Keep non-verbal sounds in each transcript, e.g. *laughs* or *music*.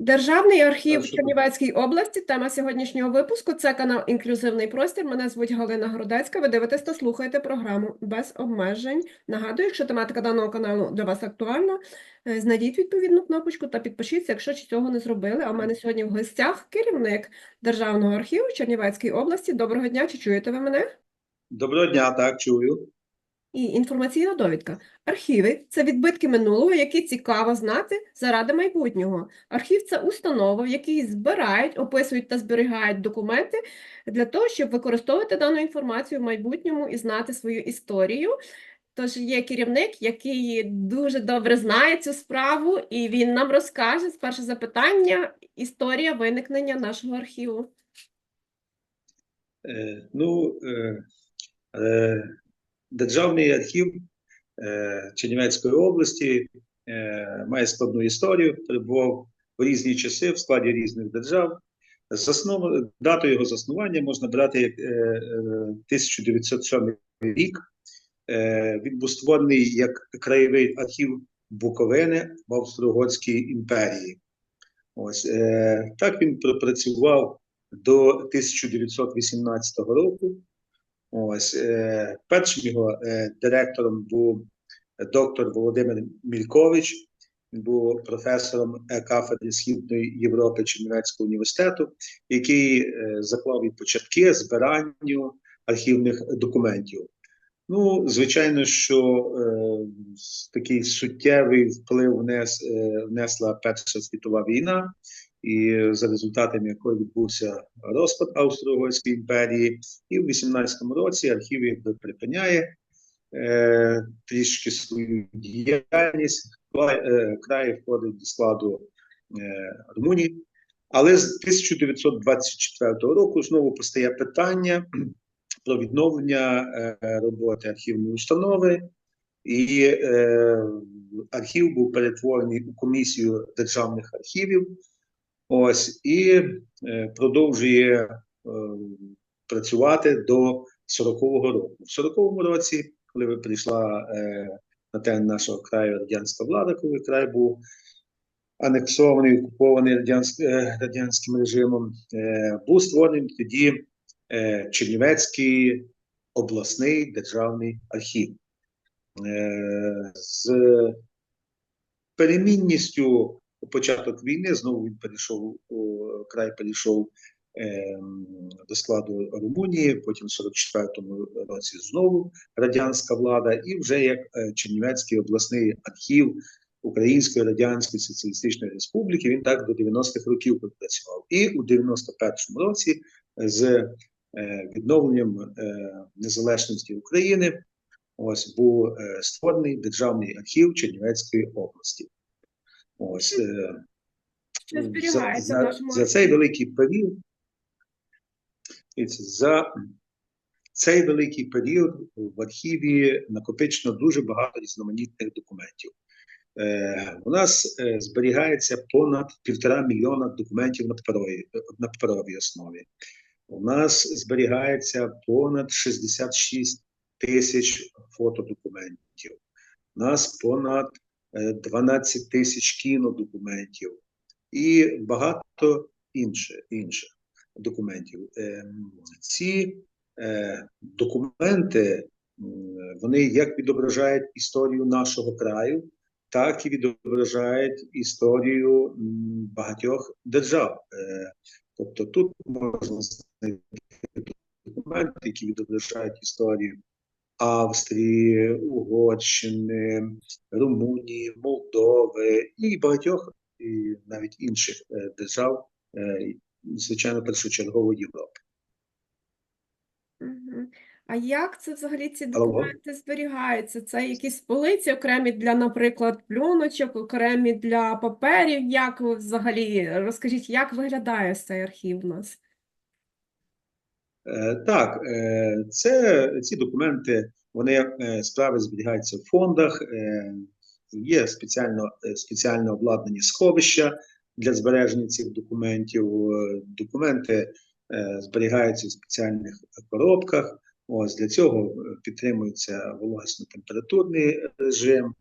Державний архів Чернівецької області. Тема сьогоднішнього випуску це канал Інклюзивний простір. Мене звуть Галина Городецька. Ви дивитесь та слухаєте програму без обмежень. Нагадую, якщо тематика даного каналу для вас актуальна, е, знайдіть відповідну кнопочку та підпишіться, якщо цього не зробили. А в мене сьогодні в гостях керівник Державного архіву Чернівецької області. Доброго дня, чи чуєте ви мене? Доброго дня, так, чую. І інформаційна довідка. Архіви – це відбитки минулого, які цікаво знати заради майбутнього. Архів – це установа, в якій збирають, описують та зберігають документи для того, щоб використовувати дану інформацію в майбутньому і знати свою історію. Тож є керівник, який дуже добре знає цю справу, і він нам розкаже з перше запитання – історія виникнення нашого архіву. Е, ну, е, е, Державний архів е, Чернівецької області е, має складну історію, перебував в різні часи в складі різних держав. Заснов... Дату його заснування можна брати як е, е, 1907 рік. Він був створений як краєвий архів Буковини в Австро-Угорській імперії. Ось е, так він пропрацював до 1918 року. Ось е, першим його е, директором був доктор Володимир Мількович. Він був професором е, кафедри Східної Європи Чернівецького університету, який е, заклав початки збиранню архівних документів. Ну, звичайно, що е, такий суттєвий вплив внес, е, внесла Перша світова війна, і за результатами якої відбувся розпад Австро-Угорської імперії, і в 18-му році архів якби припиняє е, трішки свою діяльність. Е, край входить до складу е, Румунії. Але з 1924 року знову постає питання про відновлення е, роботи архівної установи, і е, архів був перетворений у комісію державних архівів. Ось і е, продовжує е, працювати до 40-го року. В 40-му році, коли прийшла е, на терен нашого краю радянська влада, коли край був анексований, окупований радянськ, радянським режимом, був створений тоді Чернівецький обласний державний архів. З перемінністю початок війни знову він перейшов край перейшов ем, до складу Румунії, потім в 44-му році знову радянська влада, і вже як е, Чернівецький обласний архів Української Радянської Соціалістичної Республіки він так до 90-х років пропрацював. І у 91-му році з е, відновленням е, незалежності України ось був створений державний архів Чернівецької області. Ось е, Що зберігається за, за цей великий період. За цей великий період в архіві накопичено дуже багато різноманітних документів. Е, у нас е, зберігається понад півтора мільйона документів на паперовій, на паперовій основі. У нас зберігається понад 66 тисяч фотодокументів. У нас понад 12 тисяч кінодокументів і багато інше, інших документів. Ем, Ці е, документи вони як відображають історію нашого краю, так і відображають історію багатьох держав. Е, Тобто тут можна знайти документи, які відображають історію Австрії, Угорщини, Румунії, Молдови і багатьох і навіть інших е, держав, е, звичайно, першочергово Європи. А як це взагалі ці Алло. документи зберігаються? Це якісь полиці окремі для, наприклад, плюночок, окремі для паперів? Як ви взагалі розкажіть, як виглядає цей архів у нас? Е, Так, це ці документи, вони е, справи зберігаються в фондах. е, Є спеціально е, спеціально обладнані сховища для збереження цих документів. Документи зберігаються в спеціальних коробках. Ось для цього підтримується вологісно-температурний режим.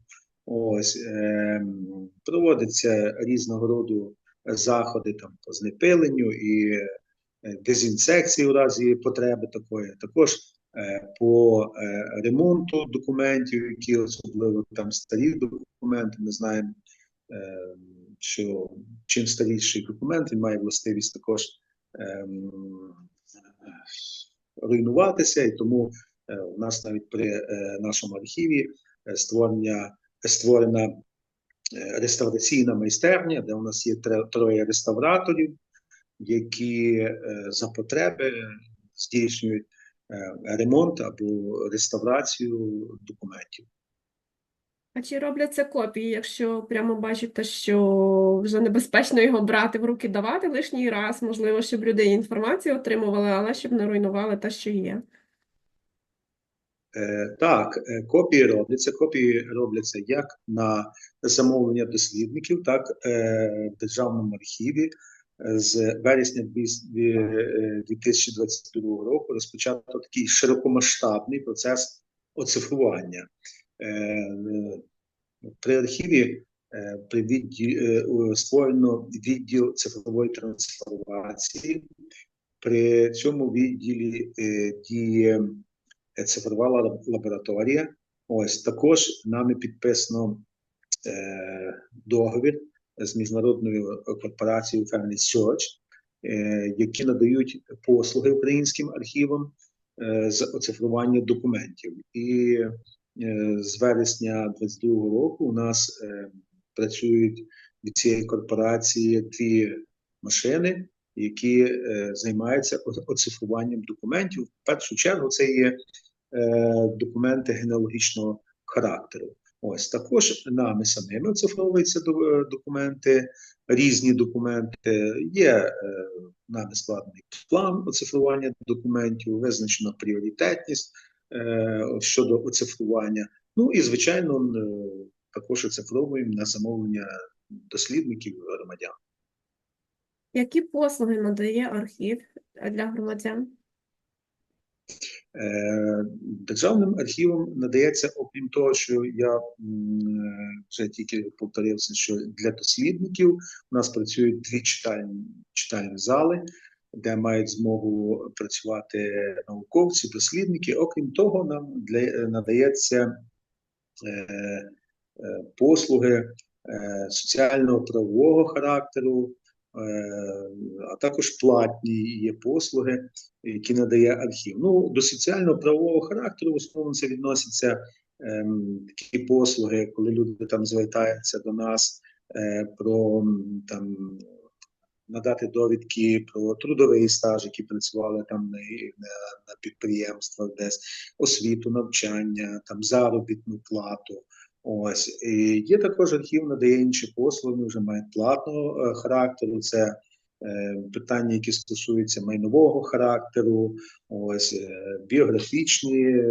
Ось е, проводиться різного роду заходи там по знепиленню і дезінсекції у разі потреби такої. Також по е, ремонту документів, які особливо там старі документи, ми знаємо, е, що чим старіший документ, він має властивість також руйнуватися, і тому е, у нас навіть при е, нашому архіві е, створення створена е, реставраційна майстерня, де у нас є троє реставраторів, які е, за потреби здійснюють е, ремонт або реставрацію документів. А чи роблять це копії, якщо прямо бачите, що вже небезпечно його брати в руки, давати лишній раз, можливо, щоб люди інформацію отримували, але щоб не руйнували те, що є. Е, Так, е, копії робляться. Копії робляться як на замовлення дослідників, так е, в Державному архіві. З вересня дві- е, 2022 року розпочато такий широкомасштабний процес оцифрування. Е, е, При архіві при відді, е, створено відділ цифрової трансформації. При цьому відділі діє цифрова лабораторія. Ось також нами підписано договір з міжнародною корпорацією Family Search, е, які надають послуги українським архівам е, з оцифрування документів. І е, з вересня 2022 року у нас е, працюють від цієї корпорації дві машини, які е, займаються оцифруванням документів. В першу чергу це є е, документи генеалогічного характеру. Ось також нами самими оцифровуються е, документи, різні документи. Є е, нами складений план оцифрування документів, визначена пріоритетність е, щодо оцифрування. Ну і звичайно, також оцифровуємо на замовлення дослідників громадян. Які послуги надає архів для громадян? Е, Державним архівом надається, окрім того, що я е, вже тільки повторився, що для дослідників у нас працюють дві читальні, читальні зали, де мають змогу працювати науковці, дослідники. Окрім того, нам для, е, надається послуги соціально-правового характеру, а також платні є послуги, які надає архів. Ну, до соціально-правового характеру в основному це відносяться ем, такі послуги, коли люди там звертаються до нас е, про там. Надати довідки про трудовий стаж, які працювали там на, на підприємствах, десь освіту, навчання, там заробітну плату. Ось є також архів, надає інші послуги, вже мають платного е, характеру. Це е, питання, які стосуються майнового характеру, ось е, біографічні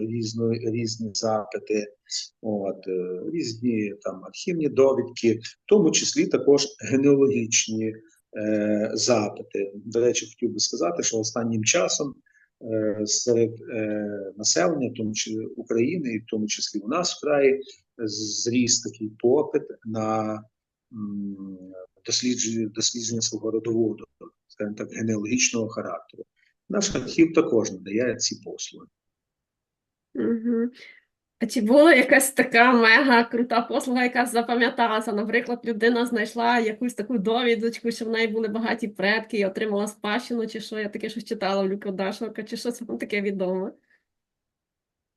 різно, різні запити, от різні там архівні довідки, в тому числі також генеалогічні е, запити. До речі, хотів би сказати, що останнім часом серед е, населення, в тому числі України, і в тому числі у нас в краї, зріс такий попит на дослідження, дослідження свого родоводу, скажімо так, генеалогічного характеру. Наш архів також надає ці послуги. Угу. А чи була якась така мега крута послуга, яка запам'яталася? Наприклад, людина знайшла якусь таку довідочку, що в неї були багаті предки і отримала спадщину, чи що? Я таке щось читала в Люка Дашенка, чи що це вам таке відоме?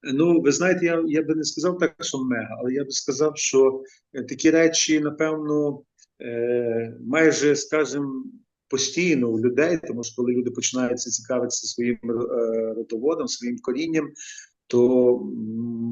Ну, ви знаєте, я, я би не сказав так, що мега, але я би сказав, що е, такі речі, напевно, е, майже, скажімо, постійно у людей, тому що коли люди починають цікавитися своїм е, родоводом, своїм корінням, то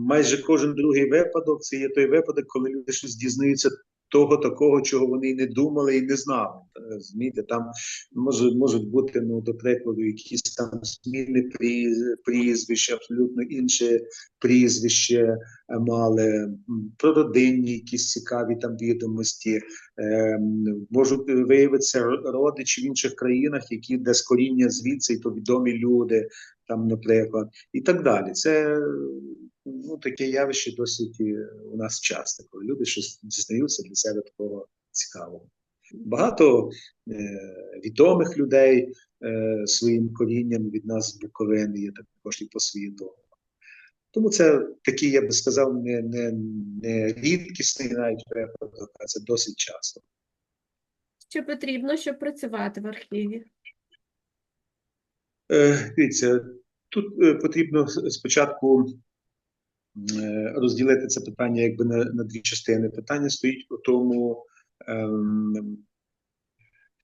майже кожен другий випадок це є той випадок, коли люди щось дізнаються того такого, чого вони й не думали і не знали. Розумієте, там може, можуть бути, ну, до прикладу, якісь там зміни пріз- прізвища, абсолютно інше прізвище е, мали, про родинні якісь цікаві там відомості. Е, можуть виявитися родичі в інших країнах, які де з коріння звідси, і то відомі люди, там, наприклад, і так далі. Це ну, таке явище досить е, у нас часто, коли люди щось дізнаються для себе такого цікавого. Багато е, відомих людей е, своїм корінням від нас з Буковини є також і по світу. Тому це такий, я би сказав, не, не, не рідкісний навіть випадок, а це досить часто. Що потрібно, щоб працювати в архіві? Е, Дивіться, тут е, потрібно спочатку е, розділити це питання якби на, на дві частини. Питання стоїть у тому, ем,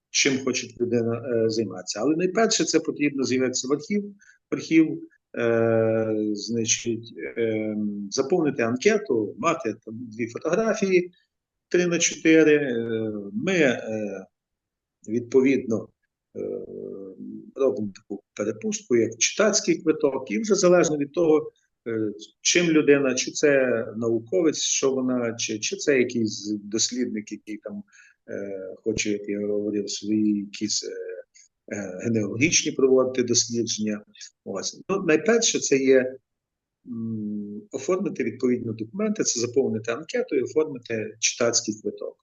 чим хоче людина займатися. Але найперше це потрібно з'явитися в архів, в архів, значить, е, заповнити анкету, мати там дві фотографії, три на чотири. Ми відповідно робимо таку перепустку, як читацький квиток, і вже залежно від того, е, чим людина, чи це науковець, що вона, чи, чи це якийсь дослідник, який там е, хоче, як я говорив, свої якісь е, е, генеалогічні проводити дослідження. Ось. Ну, найперше, це є м, оформити відповідні документи, це заповнити анкету і оформити читацький квиток.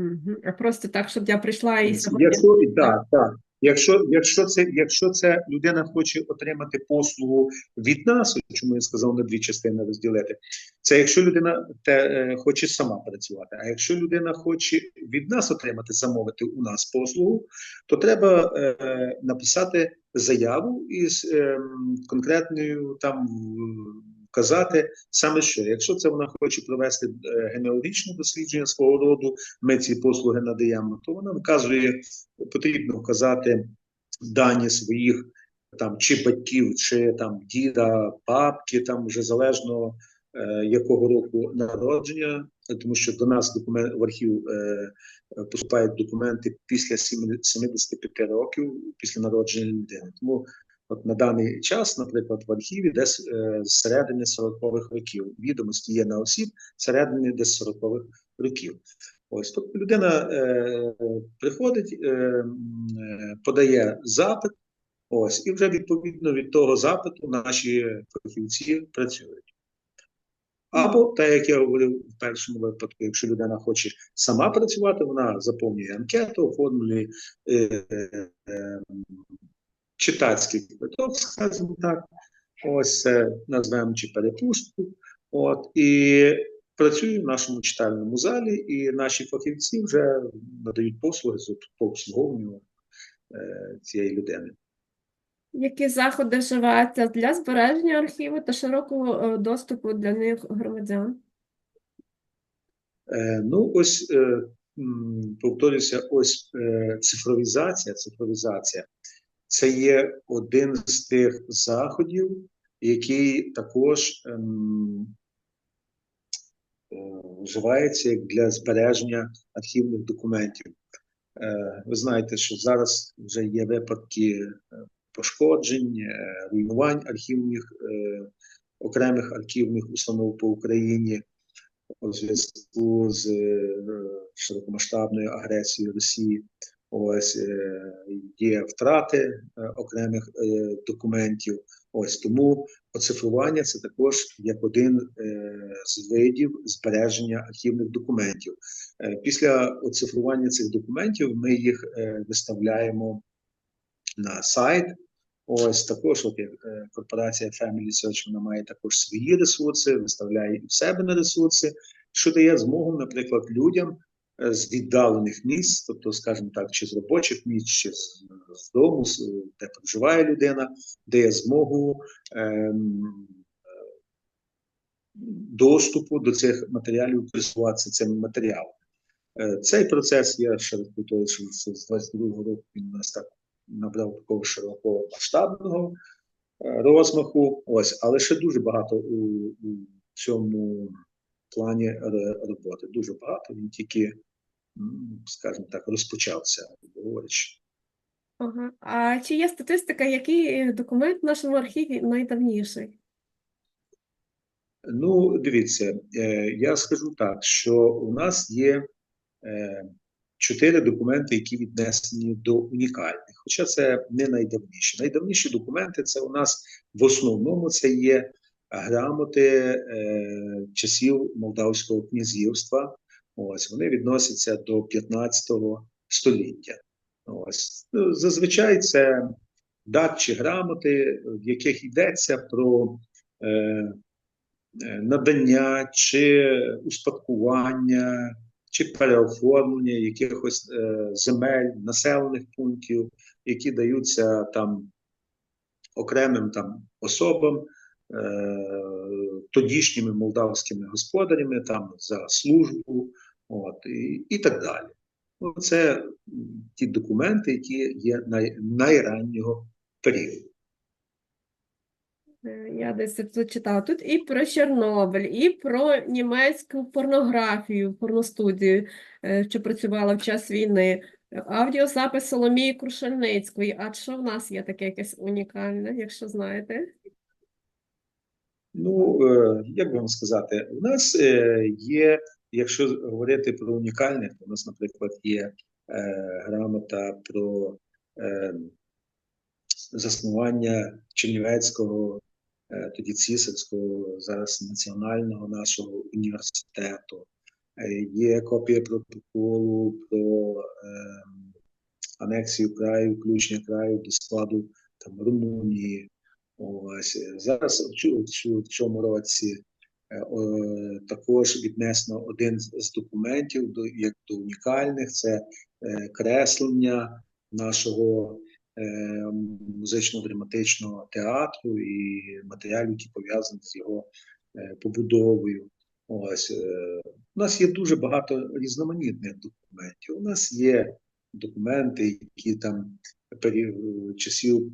Мгм. А просто так, щоб я прийшла і сьогодні. Якщо, так, так. Якщо, якщо, це, якщо це людина хоче отримати послугу від нас, чому я сказав на дві частини розділити, це якщо людина те, е, хоче сама працювати. А якщо людина хоче від нас отримати, замовити у нас послугу, то треба е, написати заяву із е, конкретною там вказати саме що. Якщо це вона хоче провести е, генеалогічне дослідження свого роду, ми ці послуги надаємо, то вона вказує, потрібно вказати дані своїх там чи батьків, чи там діда, бабки, там вже залежно е, якого року народження, тому що до нас документ в архів е, поступають документи після 70 75 років після народження людини. Тому От на даний час, наприклад, в архіві десь е, з середини 40-х років відомості є на осіб середини десь 40-х років. Ось тобто людина е, приходить, е, подає запит, ось, і вже відповідно від того запиту наші фахівці працюють. Або, так як я говорив в першому випадку, якщо людина хоче сама працювати, вона заповнює анкету, оформлює е, е, читацький квиток, скажімо так, ось назвемо чи перепустку. От, і працює в нашому читальному залі, і наші фахівці вже надають послуги з по обслуговуванню е, цієї людини. Які заходи вживаються для збереження архіву та широкого е, доступу для них громадян? Е, ну, ось е, повторюся, ось е, цифровізація, цифровізація це є один з тих заходів, який також ем, е, вживається як для збереження архівних документів. Е, ви знаєте, що зараз вже є випадки е, пошкоджень, е, руйнувань архівних е, окремих архівних установ по Україні у зв'язку з е, широкомасштабною агресією Росії. Ось е, є втрати е, окремих е, документів. Ось тому оцифрування це також як один з видів збереження архівних документів. Після оцифрування цих документів ми їх виставляємо на сайт. Ось також, от корпорація Family Search, вона має також свої ресурси, виставляє і в себе на ресурси, що дає змогу, наприклад, людям з віддалених місць, тобто, скажімо так, чи з робочих місць, чи з, з дому, де проживає людина, дає змогу е, доступу до цих матеріалів, користуватися цими матеріалами. Е, Цей процес я ще раз повторюю, що з 22-го року він нас так набрав такого широкого масштабного е, розмаху. Ось, але ще дуже багато у, у цьому плані роботи. Дуже багато. Він тільки, скажімо так, розпочався, говорячи. Ага. А чи є статистика, який документ в нашому архіві найдавніший? Ну, дивіться, е, я скажу так, що у нас є е, чотири документи, які віднесені до унікальних. Хоча це не найдавніші. Найдавніші документи це у нас в основному це є грамоти е, часів Молдавського князівства. Ось вони відносяться до 15 століття. Ось ну, зазвичай це датчі грамоти, в яких йдеться про е, е, надання чи успадкування, чи переоформлення якихось е, земель, населених пунктів, які даються там окремим там особам, тодішніми молдавськими господарями там за службу, от, і, і так далі. Ну, Це ті документи, які є най, найраннього періоду. Е, Я десь тут читала. Тут і про Чорнобиль, і про німецьку порнографію, порностудію, е, що працювала в час війни. Аудіозапис Соломії Крушельницької. А що в нас є таке якесь унікальне, якщо знаєте? Ну, е, як би вам сказати, у нас е, є, якщо говорити про унікальне, то у нас, наприклад, є е, грамота про заснування Чернівецького, тоді Цісарського, зараз національного нашого університету. Є копія протоколу про анексію краю, включення краю до складу там, Румунії. Ось зараз в цьому році е, також віднесено один з документів до як до унікальних. Це е, креслення нашого е, музично-драматичного театру і матеріалів, які пов'язані з його побудовою. Ось у нас є дуже багато різноманітних документів. У нас є документи, які там часів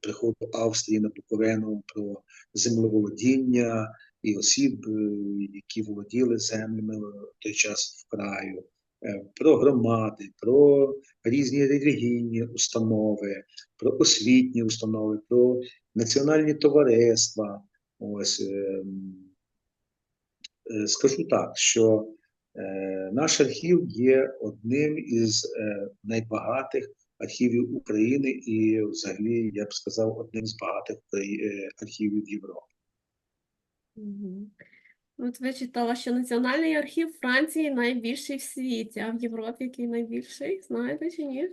приходу Австрії на Буковину про землеволодіння і осіб, е, які володіли землями в той час в краю, е, про громади, про різні релігійні установи, про освітні установи, про національні товариства. Ось е, скажу так, що наш архів є одним із найбагатих архівів України і, взагалі, я б сказав, одним з багатих е, архівів Європи. От ви читала, що Національний архів Франції найбільший в світі, а в Європі який найбільший, знаєте чи ні?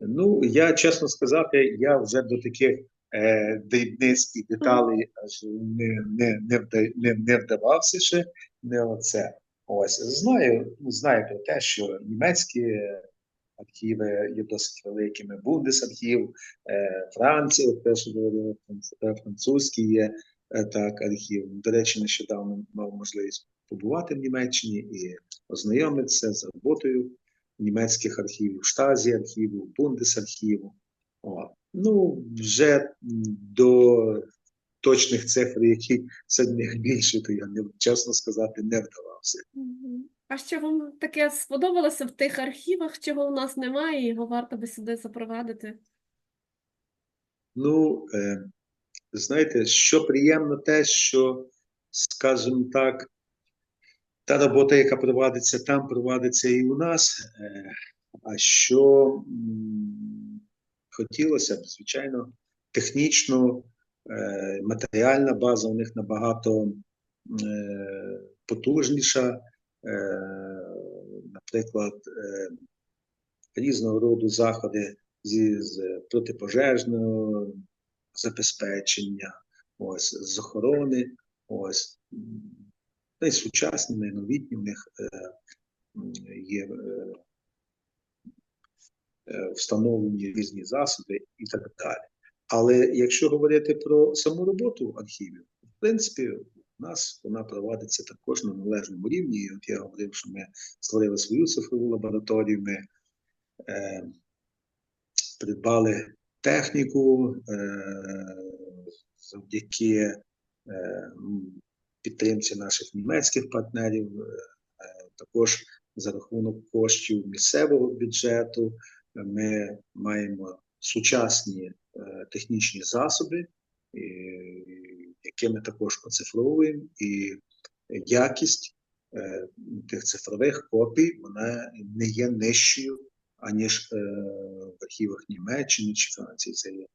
Ну, я чесно сказати, я вже до таких е, дрібниць і деталей аж не, не, не, не, не вдавався ще. Не оце. Ось знаю, ну, знаю про те, що німецькі архіви є досить великими. Бундесархів, е, Франція, от те, говорили, е, французький є е, так, архів. До речі, нещодавно мав можливість побувати в Німеччині і ознайомитися з роботою німецьких архівів, штазі архіву, бундесархіву. О, ну, вже до точних цифр, які них *laughs* більше, то я не чесно сказати не вдавався. А що вам таке сподобалося в тих архівах, чого у нас немає, і його варто би сюди запровадити? Ну, е, знаєте, що приємно те, що, скажімо так, та робота, яка проводиться там, проводиться і у нас. Е, а що м, хотілося б, звичайно, технічно, е, матеріальна база у них набагато е, потужніша. Е, наприклад, е, різного роду заходи зі з протипожежного забезпечення, ось з охорони, ось м, найсучасні, найновітні в них е, є встановлені різні засоби і так далі. Але якщо говорити про саму роботу архівів, в принципі, нас вона проводиться також на належному рівні. І от я говорив, що ми створили свою цифрову лабораторію. Ми е, придбали техніку е, завдяки е, підтримці наших німецьких партнерів, е, також за рахунок коштів місцевого бюджету. Ми маємо сучасні е, технічні засоби, і, які ми також оцифровуємо, і якість е, тих цифрових копій вона не є нижчою аніж е, в архівах Німеччини чи Франції. Це є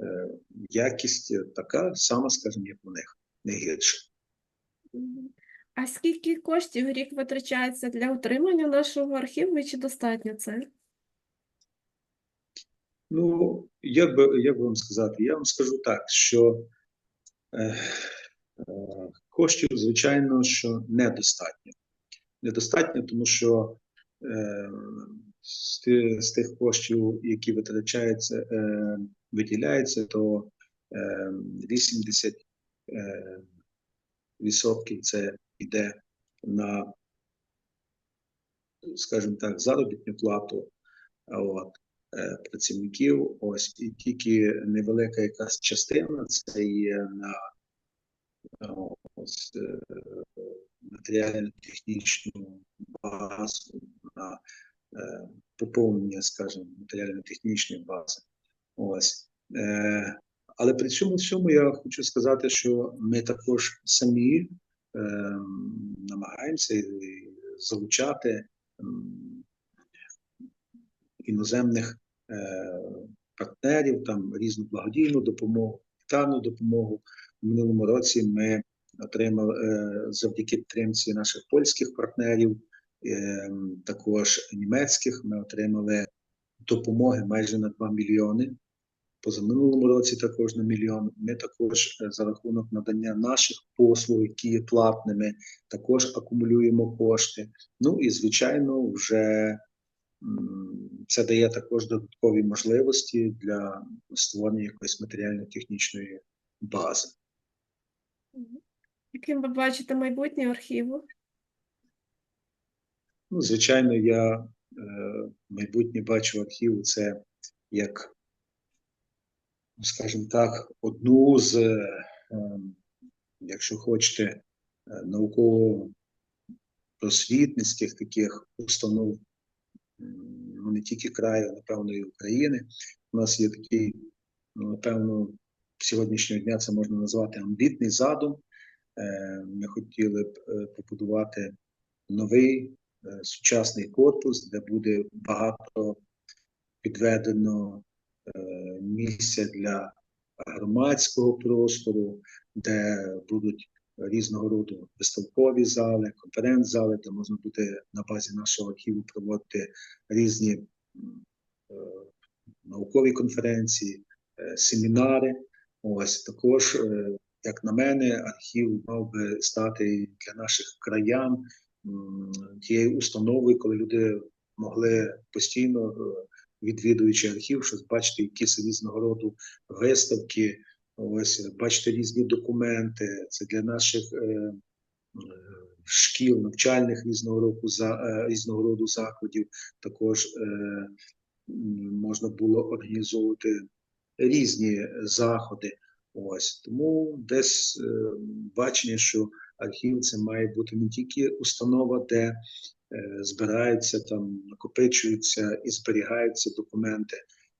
е, якість така сама, скажімо, як у них, не гірша. Мгм. А скільки коштів в рік витрачається для утримання нашого архіву і чи достатньо це? Ну, як би, як би вам сказати, я вам скажу так, що коштів, звичайно, що недостатньо. Недостатньо, тому що е, з, ти- з тих коштів, які витрачаються, е, виділяються, то е, 80 е, відсотків це йде на, скажімо так, заробітну плату. От е, працівників. Ось і тільки невелика якась частина це є на е, ось, е, матеріально-технічну базу, на е, поповнення, скажімо, матеріально-технічної бази. Ось. Е, але при цьому всьому я хочу сказати, що ми також самі е, намагаємося залучати іноземних е, партнерів, там різну благодійну допомогу, гуманітарну допомогу. У минулому році ми отримали е, завдяки підтримці наших польських партнерів, е, також німецьких. Ми отримали допомоги майже на 2 мільйони. Позаминулому році також на мільйон. Ми також за рахунок надання наших послуг, які є платними, також акумулюємо кошти. Ну і звичайно, вже це дає також додаткові можливості для створення якоїсь матеріально-технічної бази. Яким ви бачите майбутнє архіву? Ну, звичайно, я е, майбутнє бачу архів це як, ну, скажімо так, одну з, е, ем, якщо хочете, е, науково-просвітницьких таких установ, ну не тільки краю, напевно, і України. У нас є такий, ну, напевно, сьогоднішнього дня це можна назвати амбітний задум. Е, Ми хотіли б е, побудувати новий е, сучасний корпус, де буде багато підведено місця для громадського простору, де будуть різного роду виставкові зали, конференц-зали, де можна буде на базі нашого архіву проводити різні е, наукові конференції, е, семінари. Ось також, е, як на мене, архів мав би стати для наших краян тією установою, коли люди могли постійно, відвідуючи архів, щось бачити якісь різного роду виставки, ось бачити різні документи. Це для наших е, е, шкіл, навчальних різного року за е, різного роду закладів. Також е, можна було організовувати різні заходи. Ось тому десь е, бачення, що архів це має бути не тільки установа, де е, збираються там, накопичуються і зберігаються документи,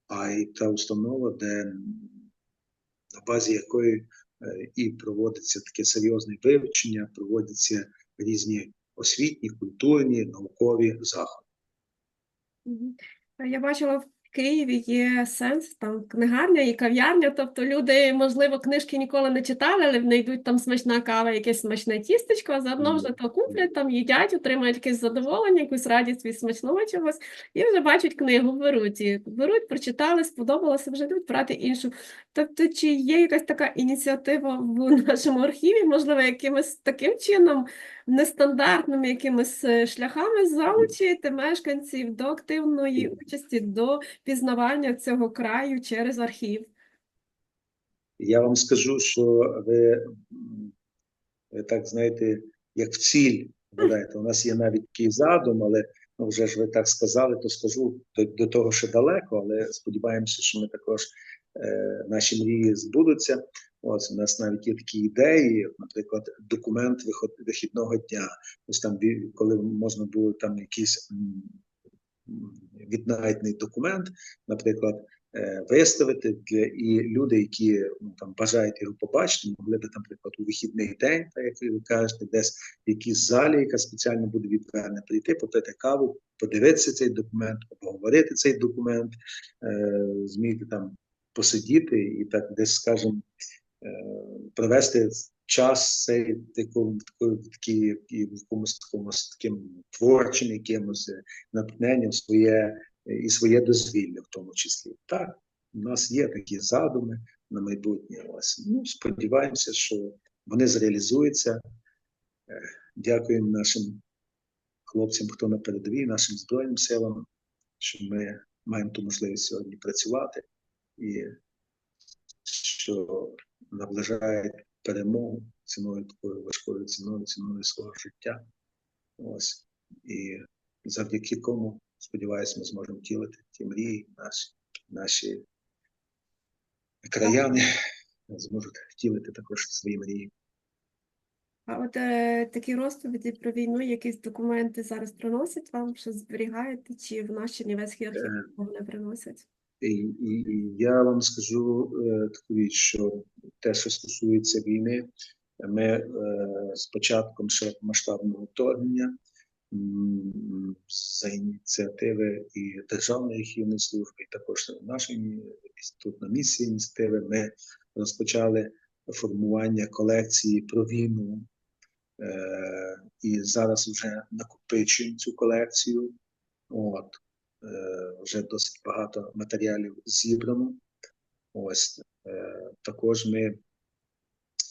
а й та установа, де на базі якої е, і проводиться таке серйозне вивчення, проводяться різні освітні, культурні, наукові заходи. Я бачила в Києві є сенс, там книгарня і кав'ярня, тобто люди, можливо, книжки ніколи не читали, але знайдуть там смачна кава, якесь смачне тістечко, а заодно вже то куплять, там їдять, отримають якесь задоволення, якусь радість від смачного чогось, і вже бачать книгу, беруть і беруть, прочитали, сподобалося, вже йдуть брати іншу. Тобто, чи є якась така ініціатива в *laughs* нашому архіві, можливо, якимось таким чином нестандартними якимись е, шляхами залучити мешканців до активної участі, до пізнавання цього краю через архів. Я вам скажу, що ви, ви так знаєте, як в ціль ведете. У нас є навіть такий задум, але ну, вже ж ви так сказали, то скажу до, до того, що далеко, але сподіваємося, що ми також е, наші мрії збудуться. Ось у нас навіть є такі ідеї, наприклад, документ виход, вихідного дня. Ось там коли можна було там якийсь віднайдений документ, наприклад, е, виставити для і люди, які ну, там бажають його побачити, могли там, наприклад, у вихідний день, так як ви кажете, десь в якійсь залі, яка спеціально буде відведена, прийти, попити каву, подивитися цей документ, обговорити цей документ, е, зміти там посидіти і так десь, скажімо, провести час цей такому такі якомусь такому таким творчим якимось е, натхненням своє е, і своє дозвілля, в тому числі. Так, у нас є такі задуми на майбутнє. Ось ну сподіваємося, що вони зреалізуються. Е, Дякуємо нашим хлопцям, хто на передовій, нашим збройним силам, що ми маємо ту можливість сьогодні працювати і що наближають перемогу ціною такою важкою ціною, ціною свого життя. Ось. І завдяки кому, сподіваюся, ми зможемо втілити ті мрії, наші, наші краяни зможуть втілити також свої мрії. А от е, такі розповіді про війну, якісь документи зараз приносять вам, що зберігаєте, чи в наш Чернівецький архів Е, вони приносять? І, і, і я вам скажу е, таку річ, що те, що стосується війни, ми е, з початком ще масштабного вторгнення за ініціативи і Державної архівної служби, і також нашої тут на місці ініціативи, ми розпочали формування колекції про війну. Е, і зараз вже накопичуємо цю колекцію. От вже досить багато матеріалів зібрано. Ось е, також ми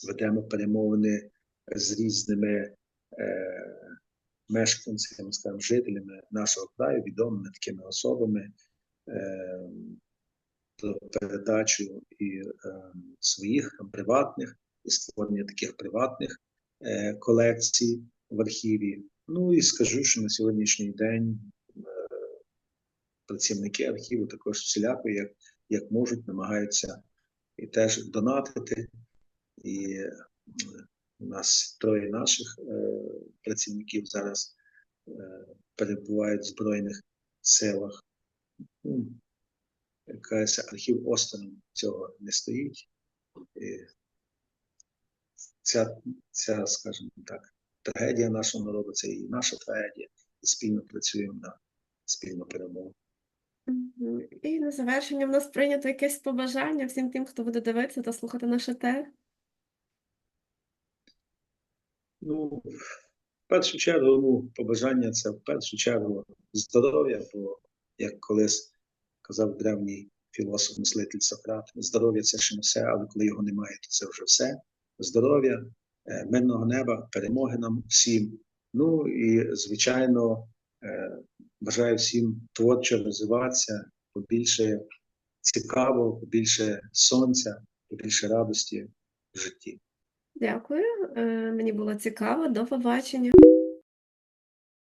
ведемо перемовини з різними е, мешканцями, скажімо, жителями нашого краю, відомими такими особами е, про передачу і е, своїх приватних і створення таких приватних е, колекцій в архіві. Ну і скажу, що на сьогоднішній день е, працівники архіву також всіляко, як, як можуть, намагаються і теж донатити. І е, у нас троє наших е, працівників зараз е, перебувають в Збройних силах. Ну, якась архів Остин цього не стоїть. І ця, ця, скажімо так, трагедія нашого народу, це і наша трагедія. І спільно працюємо на спільну перемогу. І на завершення в нас прийнято якесь побажання всім тим, хто буде дивитися та слухати наше те. Ну, в першу чергу, ну, побажання це в першу чергу здоров'я, бо як колись казав древній філософ мислитель Сократ, здоров'я це ще не все, але коли його немає, то це вже все. Здоров'я, е, мирного неба, перемоги нам всім. Ну і звичайно, е, бажаю всім творчо розвиватися, побільше цікавого, побільше сонця, побільше радості в житті. Дякую. Е, Мені було цікаво. До побачення.